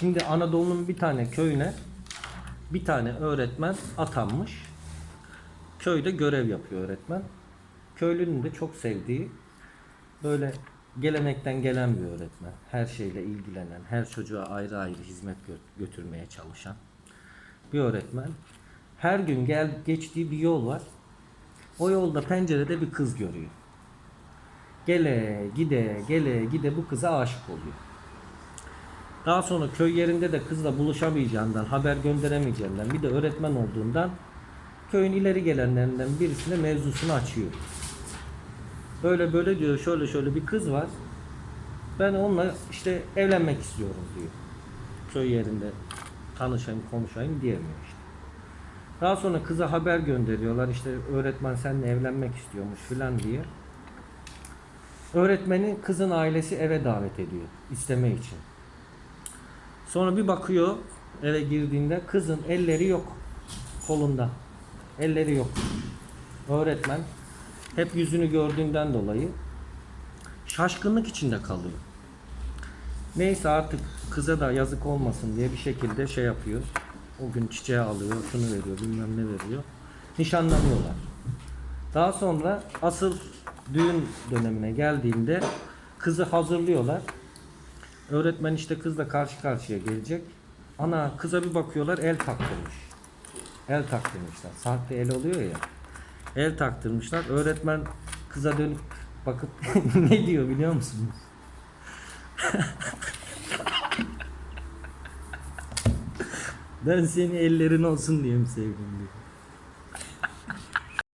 Şimdi Anadolu'nun bir tane köyüne bir tane öğretmen atanmış. Köyde görev yapıyor öğretmen. Köylünün de çok sevdiği böyle gelenekten gelen bir öğretmen. Her şeyle ilgilenen, her çocuğa ayrı ayrı hizmet gö- götürmeye çalışan bir öğretmen. Her gün gel geçtiği bir yol var. O yolda pencerede bir kız görüyor. Gele gide gele gide bu kıza aşık oluyor. Daha sonra köy yerinde de kızla buluşamayacağından, haber gönderemeyeceğinden, bir de öğretmen olduğundan köyün ileri gelenlerinden birisine mevzusunu açıyor. Böyle böyle diyor, şöyle şöyle bir kız var. Ben onunla işte evlenmek istiyorum diyor. Köy yerinde tanışayım, konuşayım diyemiyor işte. Daha sonra kıza haber gönderiyorlar işte öğretmen seninle evlenmek istiyormuş filan diye. Öğretmeni kızın ailesi eve davet ediyor isteme için. Sonra bir bakıyor eve girdiğinde kızın elleri yok kolunda. Elleri yok. Öğretmen hep yüzünü gördüğünden dolayı şaşkınlık içinde kalıyor. Neyse artık kıza da yazık olmasın diye bir şekilde şey yapıyor. O gün çiçeği alıyor, şunu veriyor, bilmem ne veriyor. Nişanlanıyorlar. Daha sonra asıl düğün dönemine geldiğinde kızı hazırlıyorlar. Öğretmen işte kızla karşı karşıya gelecek. Ana kıza bir bakıyorlar el taktırmış. El taktırmışlar. Sahte el oluyor ya. El taktırmışlar. Öğretmen kıza dönüp bakıp ne diyor biliyor musunuz? ben seni ellerin olsun diye mi sevdim diyor.